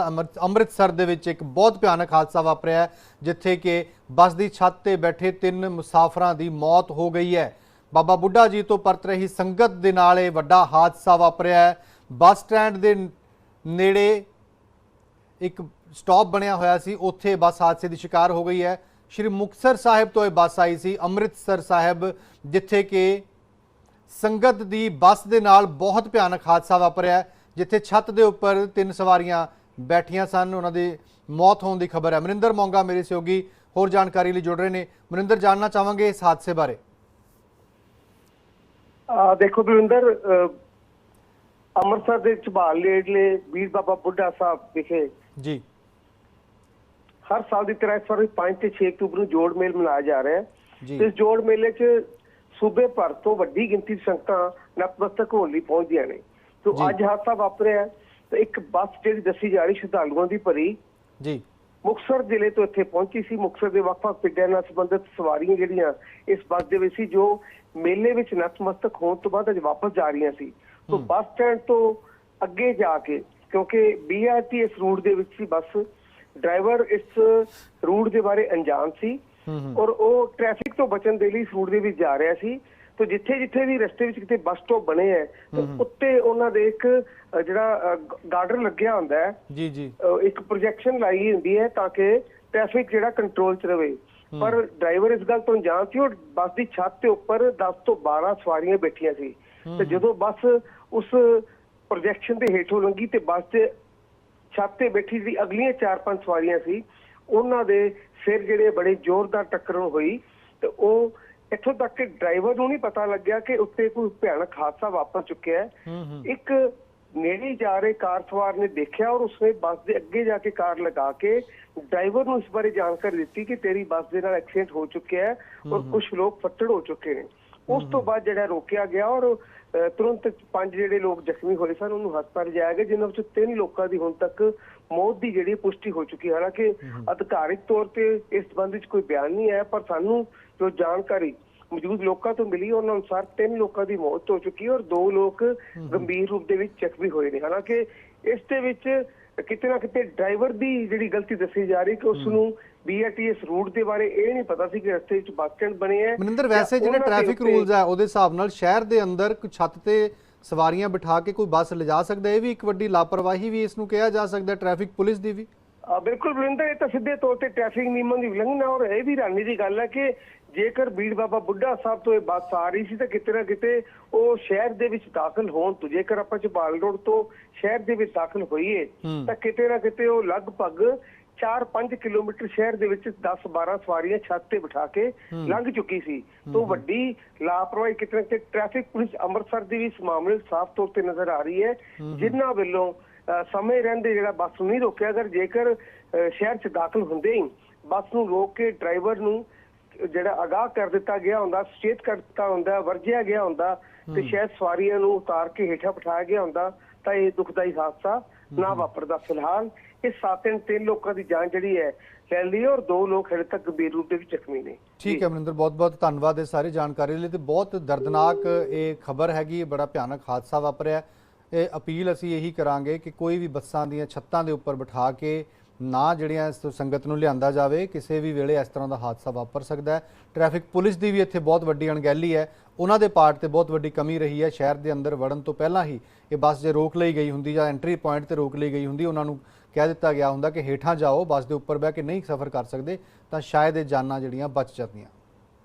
ਅੰਮ੍ਰਿਤ- ਅੰਮ੍ਰਿਤਸਰ ਦੇ ਵਿੱਚ ਇੱਕ ਬਹੁਤ ਭਿਆਨਕ ਹਾਦਸਾ ਵਾਪਰਿਆ ਜਿੱਥੇ ਕਿ ਬੱਸ ਦੀ ਛੱਤ ਤੇ ਬੈਠੇ ਤਿੰਨ ਮੁਸਾਫਰਾਂ ਦੀ ਮੌਤ ਹੋ ਗਈ ਹੈ। ਬਾਬਾ ਬੁੱਢਾ ਜੀ ਤੋਂ ਪਰਤ ਰਹੀ ਸੰਗਤ ਦੇ ਨਾਲ ਇਹ ਵੱਡਾ ਹਾਦਸਾ ਵਾਪਰਿਆ ਹੈ। ਬੱਸ ਸਟੈਂਡ ਦੇ ਨੇੜੇ ਇੱਕ ਸਟਾਪ ਬਣਿਆ ਹੋਇਆ ਸੀ, ਉੱਥੇ ਬੱਸ ਹਾਦਸੇ ਦੀ ਸ਼ਿਕਾਰ ਹੋ ਗਈ ਹੈ। ਸ਼੍ਰੀ ਮੁਕਤਸਰ ਸਾਹਿਬ ਤੋਂ ਇਹ ਬੱਸ ਆਈ ਸੀ, ਅੰਮ੍ਰਿਤਸਰ ਸਾਹਿਬ, ਜਿੱਥੇ ਕਿ ਸੰਗਤ ਦੀ ਬੱਸ ਦੇ ਨਾਲ ਬਹੁਤ ਭਿਆਨਕ ਹਾਦਸਾ ਵਾਪਰਿਆ ਜਿੱਥੇ ਛੱਤ ਦੇ ਉੱਪਰ ਤਿੰਨ ਸਵਾਰੀਆਂ ਬੈਠੀਆਂ ਸਨ ਉਹਨਾਂ ਦੀ ਮੌਤ ਹੋਣ ਦੀ ਖਬਰ ਹੈ। ਮਨਿੰਦਰ ਮੌਂਗਾ ਮੇਰੇ ਸਹਿਯੋਗੀ ਹੋਰ ਜਾਣਕਾਰੀ ਲਈ ਜੁੜ ਰਹੇ ਨੇ। ਮਨਿੰਦਰ ਜਾਣਨਾ ਚਾਹਾਂਗੇ ਇਸ ਹਾਦਸੇ ਬਾਰੇ। ਆ ਦੇਖੋ ਬਲਵਿੰਦਰ ਅੰਮ੍ਰਿਤਸਰ ਦੇ ਝਬਾਲ ਨੇੜਲੇ ਵੀਰ ਬਾਬਾ ਬੁੱਢਾ ਸਾਹਿਬ ਵਿਖੇ ਜੀ। ਹਰ ਸਾਲ ਦੀ ਤਰ੍ਹਾਂ ਇਸ ਵਾਰ ਵੀ 5 ਤੇ 6 ਅਕਤੂਬਰ ਨੂੰ ਜੋੜ ਮੇਲ ਮਨਾਇਆ ਜਾ ਰਿਹਾ ਹੈ। ਇਸ ਜੋੜ ਮੇਲੇ 'ਚ ਸੂਬੇ ਭਰ ਤੋਂ ਵੱਡੀ ਗਿਣਤੀ ਸੰਗਤਾਂ ਨਤਮਸਤਕ ਹੋਣ ਲਈ ਪਹੁੰਚਦੀਆਂ ਨੇ। ਤੇ। ਅੱਜ ਹਾਦਸਾ ਵਾਪਰਿਆ ਹੈ ਤੇ ਇੱਕ ਬੱਸ ਜਿਹੜੀ ਦੱਸੀ ਜਾ ਰਹੀ ਸ਼ਰਧਾਲੂਆਂ ਦੀ ਭਰੀ ਜੀ। ਮੁਕਤਸਰ ਜ਼ਿਲ੍ਹੇ ਤੋਂ ਇੱਥੇ ਪਹੁੰਚੀ ਸੀ। ਮੁਕਤਸਰ ਦੇ ਵੱਖ-ਵੱਖ ਪਿੰਡਾਂ ਨਾਲ ਸੰਬੰਧਿਤ ਸਵਾਰੀਆਂ ਜਿਹੜੀਆਂ ਇਸ ਬੱਸ ਦੇ ਵਿੱਚ ਸੀ ਜੋ ਮੇਲੇ ਵਿੱਚ ਨਤਮਸਤਕ ਹੋਣ ਤੋਂ ਬਾਅਦ ਅੱਜ ਵਾਪਸ ਜਾ ਰਹੀਆਂ ਸੀ। ਤੋਂ। ਬੱਸ ਸਟੈਂਡ ਤੋਂ ਅੱਗੇ ਜਾ ਕੇ ਕਿਉਂਕਿ ਬੀਆਰਟੀ ਇਸ ਰੂਟ ਦੇ ਵਿੱਚ ਸੀ ਬੱਸ ਡਰਾਈਵਰ ਇਸ ਰੂਟ ਦੇ ਬਾਰੇ ਅਣਜਾਣ ਸੀ ਔਰ ਉਹ ਟ੍ਰੈਫਿਕ ਤੋਂ ਬਚਣ ਦੇ ਲਈ ਇਸ ਰੂਟ ਦੇ ਵਿੱਚ ਜਾ ਰਿਹਾ ਸੀ। ਤੇ ਜਿੱਥੇ ਜਿੱਥੇ ਵੀ ਰਸਤੇ ਵਿੱਚ ਕਿਤੇ ਬੱਸ ਸਟਾਪ ਬਣੇ ਤੇ ਹਮ। ਉੱਤੇ ਉਹਨਾਂ ਦੇ ਇੱਕ ਜਿਹੜਾ ਗਾਰਡਰ ਲੱਗਿਆ ਹੁੰਦਾ ਹੈ ਜੀ ਜੀ। ਇੱਕ ਪ੍ਰੋਜੈਕਸ਼ਨ ਲਾਈ ਹੁੰਦੀ ਹੈ ਤਾਂ ਕਿ ਟ੍ਰੈਫਿਕ ਜਿਹੜਾ ਕੰਟਰੋਲ 'ਚ ਰਵੇ। ਪਰ ਡਰਾਈਵਰ ਇਸ ਗੱਲ ਤੋਂ ਅਣਜਾਣ ਸੀ ਉਹ ਬੱਸ ਦੀ ਛੱਤ ਦੇ ਉੱਪਰ 10 ਤੋਂ 12 ਸਵਾਰੀਆਂ ਬੈਠੀਆਂ ਸੀ। ਤੇ ਜਦੋਂ ਬੱਸ ਉਸ ਪ੍ਰੋਜੈਕਸ਼ਨ ਦੇ ਹੇਠੋਂ ਲੰਘੀ ਤੇ ਬੱਸ ਦੇ ਛੱਤ ਤੇ ਬੈਠੀ ਜਿਹੜੀ ਅਗਲੀਆਂ 4-5 ਸਵਾਰੀਆਂ ਸੀ ਉਹਨਾਂ ਦੇ ਸਿਰ ਜਿਹੜੇ ਬੜੇ ਜ਼ੋਰਦਾਰ ਟੱਕਰੋਂ ਹੋਈ ਤੇ ਉਹ ਇੱਥੋਂ ਤੱਕ ਕਿ ਡਰਾਈਵਰ ਨੂੰ ਨਹੀਂ ਪਤਾ ਲੱਗਿਆ ਕਿ ਉੱਤੇ ਕੋਈ ਭਿਆਨਕ ਹਾਦਸਾ ਵਾਪਰ ਚੁੱਕਿਆ ਹੈ। ਇੱਕ ਨੇੜੇ ਜਾ ਰਹੇ ਕਾਰ ਸਵਾਰ ਨੇ ਦੇਖਿਆ ਔਰ ਉਸਨੇ ਬੱਸ ਦੇ ਅੱਗੇ ਜਾ ਕੇ ਕਾਰ ਲਗਾ ਕੇ ਡਰਾਈਵਰ ਨੂੰ ਇਸ ਬਾਰੇ ਜਾਣਕਾਰੀ ਦਿੱਤੀ ਕਿ ਤੇਰੀ ਬੱਸ ਦੇ ਨਾਲ ਐਕਸੀਡੈਂਟ ਹੋ ਚੁੱਕਿਆ ਹੈ ਔਰ ਕੁਝ ਲੋਕ ਫੱਟੜ ਹੋ ਚੁੱਕੇ ਨੇ। ਉਸ ਤੋਂ ਬਾਅਦ ਜਿਹੜਾ ਰੋਕਿਆ ਗਿਆ ਔਰ ਤੁਰੰਤ ਪੰਜ ਜਿਹੜੇ ਲੋਕ ਜ਼ਖਮੀ ਹੋਏ ਸਨ ਉਹਨੂੰ ਹਸਪਤਾਲ ਲਿਜਾਇਆ ਗਿਆ ਜਿਨ੍ਹਾਂ ਵਿੱਚੋਂ ਤਿੰਨ ਲੋਕਾਂ ਦੀ ਹੁਣ ਤੱਕ ਮੌਤ ਦੀ ਜਿਹੜੀ ਪੁਸ਼ਟੀ ਹੋ ਚੁੱਕੀ ਹੈ। ਹਾਲਾਂਕਿ ਅਧਿਕਾਰਿਕ ਤੌਰ ਤੇ ਇਸ ਸੰਬੰਧ ਵਿੱਚ ਕੋਈ ਬਿਆਨ ਨਹੀਂ ਆਇਆ ਪਰ ਸਾਨੂੰ ਜੋ ਜਾਣਕਾਰੀ ਮੌਜੂਦ ਲੋਕਾਂ ਤੋਂ ਮਿਲੀ ਉਹਨਾਂ ਅਨੁਸਾਰ ਤਿੰਨ ਲੋਕਾਂ ਦੀ ਮੌਤ ਹੋ ਚੁੱਕੀ ਔਰ ਦੋ ਲੋਕ ਗੰਭੀਰ ਰੂਪ ਦੇ ਵਿੱਚ ਜ਼ਖਮੀ ਹੋਏ ਨੇ। ਹਾਲਾਂਕਿ ਇਸ ਦੇ ਵਿੱਚ ਕਿਤੇ ਨਾ ਕਿਤੇ ਡਰਾਈਵਰ ਦੀ ਜਿਹੜੀ ਗਲਤੀ ਦੱਸੀ ਜਾ ਰਹੀ ਕਿ ਉਸ ਨੂੰ ਬੀਆਰਟੀਐਸ ਰੂਟ ਦੇ ਬਾਰੇ ਇਹ ਨਹੀਂ ਪਤਾ ਸੀ ਕਿ ਰਸਤੇ ਵਿੱਚ ਬੱਸ ਸਟੈਂਡ ਬਣੇ ਹੈ ਮਨਿੰਦਰ ਵੈਸੇ ਜਿਹੜੇ ਟ੍ਰੈਫਿਕ ਰੂਲਸ ਆ ਉਹਦੇ ਹਿਸਾਬ ਨਾਲ ਸ਼ਹਿਰ ਦੇ ਅੰਦਰ ਕੋਈ ਛੱਤ ਤੇ ਸਵਾਰੀਆਂ ਬਿਠਾ ਕੇ ਕੋਈ ਬੱਸ ਲਿਜਾ ਸਕਦਾ। ਇਹ ਵੀ ਇੱਕ ਵੱਡੀ ਲਾਪਰਵਾਹੀ ਵੀ ਇਸ ਨੂੰ ਕਿਹਾ ਜਾ ਸਕਦਾ ਟ੍ਰੈਫਿਕ ਪੁਲਿਸ ਦੀ ਵੀ। ਬਿਲਕੁਲ ਬਰਿੰਦਰ ਇਹ ਤਾਂ ਸਿੱਧੇ ਤੌਰ ਤੇ ਟ੍ਰੈਫਿਕ ਨਿਯਮਾਂ ਦੀ ਉਲੰਘਣਾ ਔਰ ਇਹ ਵੀ ਹੈਰਾਨੀ ਦੀ ਗੱਲ ਹੈ ਕਿ ਜੇਕਰ ਬੀੜ ਬਾਬਾ ਬੁੱਢਾ ਸਾਹਿਬ ਤੋਂ ਇਹ ਬੱਸ ਆ ਰਹੀ ਸੀ ਤਾਂ ਕਿਤੇ ਨਾ ਕਿਤੇ ਉਹ ਸ਼ਹਿਰ ਦੇ ਵਿੱਚ ਦਾਖਲ ਹੋਣ ਤੋਂ ਜੇਕਰ ਆਪਾਂ ਚਬਾਲ ਰੋਡ ਤੋਂ ਸ਼ਹਿਰ ਦੇ ਵਿੱਚ ਦਾਖਲ ਹੋਈਏ। ਤਾਂ ਕਿਤੇ ਨਾ ਕਿਤੇ ਉਹ ਲਗਭਗ 4-5 ਕਿਲੋਮੀਟਰ ਸ਼ਹਿਰ ਦੇ ਵਿੱਚ 10-12 ਸਵਾਰੀਆਂ ਛੱਤ ਤੇ ਬਿਠਾ ਕੇ। ਲੰਘ ਚੁੱਕੀ ਸੀ ਤੋਂ ਵੱਡੀ ਲਾਪਰਵਾਹੀ ਕਿਤੇ ਨਾ ਕਿਤੇ ਟ੍ਰੈਫਿਕ ਪੁਲਿਸ ਅੰਮ੍ਰਿਤਸਰ ਦੀ ਵੀ ਇਸ ਮਾਮਲੇ ਸਾਫ਼ ਤੌਰ ਤੇ ਨਜ਼ਰ ਆ ਰਹੀ ਹੈ ਜਿਨ੍ਹਾਂ ਵੱਲੋਂ ਸਮੇਂ ਰਹਿੰਦੇ ਜਿਹੜਾ ਬੱਸ ਨੂੰ ਨਹੀਂ ਰੋਕਿਆ ਅਗਰ ਜੇਕਰ ਸ਼ਹਿਰ 'ਚ ਦਾਖਲ ਹੁੰਦੇ ਹੀ ਬੱਸ ਨੂੰ ਰੋਕ ਕੇ ਡਰਾਈਵਰ ਨੂੰ ਜਿਹੜਾ ਅਗਾਹ ਕਰ ਦਿੱਤਾ ਗਿਆ ਹੁੰਦਾ ਸੁਚੇਤ ਕਰ ਦਿੱਤਾ ਹੁੰਦਾ ਵਰਜਿਆ ਗਿਆ ਹੁੰਦਾ ਤੇ ਸ਼ਾਇਦ ਸਵਾਰੀਆਂ ਨੂੰ ਉਤਾਰ ਕੇ ਹੇਠਾਂ ਬਿਠਾਇਆ ਗਿਆ ਹੁੰਦਾ ਤਾਂ ਇਹ ਦੁਖਦਾਈ ਹਾਦਸਾ ਨਾ ਵਾਪਰਦਾ ਫਿਲਹਾਲ। ਇਸ ਸਾਤਨ ਤਿੰਨ ਲੋਕਾਂ ਦੀ ਜਾਨ ਜਿਹੜੀ ਹੈ ਲੈ ਲਈ ਔਰ ਦੋ ਲੋਕ ਹਲੇ ਤੱਕ ਗੰਭੀਰ ਰੂਪ ਦੇ ਵਿੱਚ ਜ਼ਖਮੀ ਨੇ। ਠੀਕ ਹੈ ਮਨਿੰਦਰ ਬਹੁਤ ਬਹੁਤ ਧੰਨਵਾਦ ਇਹ ਸਾਰੀ ਜਾਣਕਾਰੀ ਲਈ ਤੇ ਬਹੁਤ ਦਰਦਨਾਕ ਇਹ ਖਬਰ ਹੈਗੀ ਇਹ ਬੜਾ ਭਿਆਨਕ ਹਾਦਸਾ ਵਾਪਰਿਆ। ਇਹ ਅਪੀਲ ਅਸੀਂ ਇਹੀ ਕਰਾਂਗੇ ਕਿ ਕੋਈ ਵੀ ਬੱਸਾਂ ਦੀਆਂ ਛੱਤਾਂ ਦੇ ਉੱਪਰ ਬਿਠਾ ਕੇ ਨਾ ਜਿਹੜੀਆਂ ਇਸ ਸੰਗਤ ਨੂੰ ਲਿਆਂਦਾ ਜਾਵੇ, ਕਿਸੇ ਵੀ ਵੇਲੇ ਇਸ ਤਰ੍ਹਾਂ ਦਾ ਹਾਦਸਾ ਵਾਪਰ ਸਕਦਾ ਹੈ। ਟ੍ਰੈਫਿਕ ਪੁਲਿਸ ਦੀ ਵੀ ਇੱਥੇ ਬਹੁਤ ਵੱਡੀ ਅਣਗਹਿਲੀ ਹੈ। ਉਹਨਾਂ ਦੇ ਪਾਰਟ ਤੇ ਬਹੁਤ ਵੱਡੀ ਕਮੀ ਰਹੀ ਹੈ। ਸ਼ਹਿਰ ਦੇ ਅੰਦਰ ਵੜਨ ਤੋਂ ਪਹਿਲਾਂ ਹੀ ਇਹ ਬੱਸ ਜੇ ਰੋਕ ਲਈ ਗਈ ਹੁੰਦੀ ਜਾਂ ਐਂਟਰੀ ਪੁਆਇੰਟ ਤੇ ਰੋਕ ਲਈ ਗਈ ਹੁੰਦੀ, ਉਹਨਾਂ ਨੂੰ ਕਹਿ ਦਿੱਤਾ ਗਿਆ ਹੁੰਦਾ ਕਿ ਹੇਠਾਂ ਜਾਓ, ਬੱਸ ਦੇ ਉੱਪਰ ਬਹਿ ਕੇ ਨਹੀਂ ਸਫ਼ਰ ਕਰ ਸਕਦੇ ਤਾਂ ਸ਼ਾਇਦ ਇਹ ਜਾਨਾਂ ਜਿਹੜੀਆਂ ਬਚ ਜਾਂਦੀਆਂ।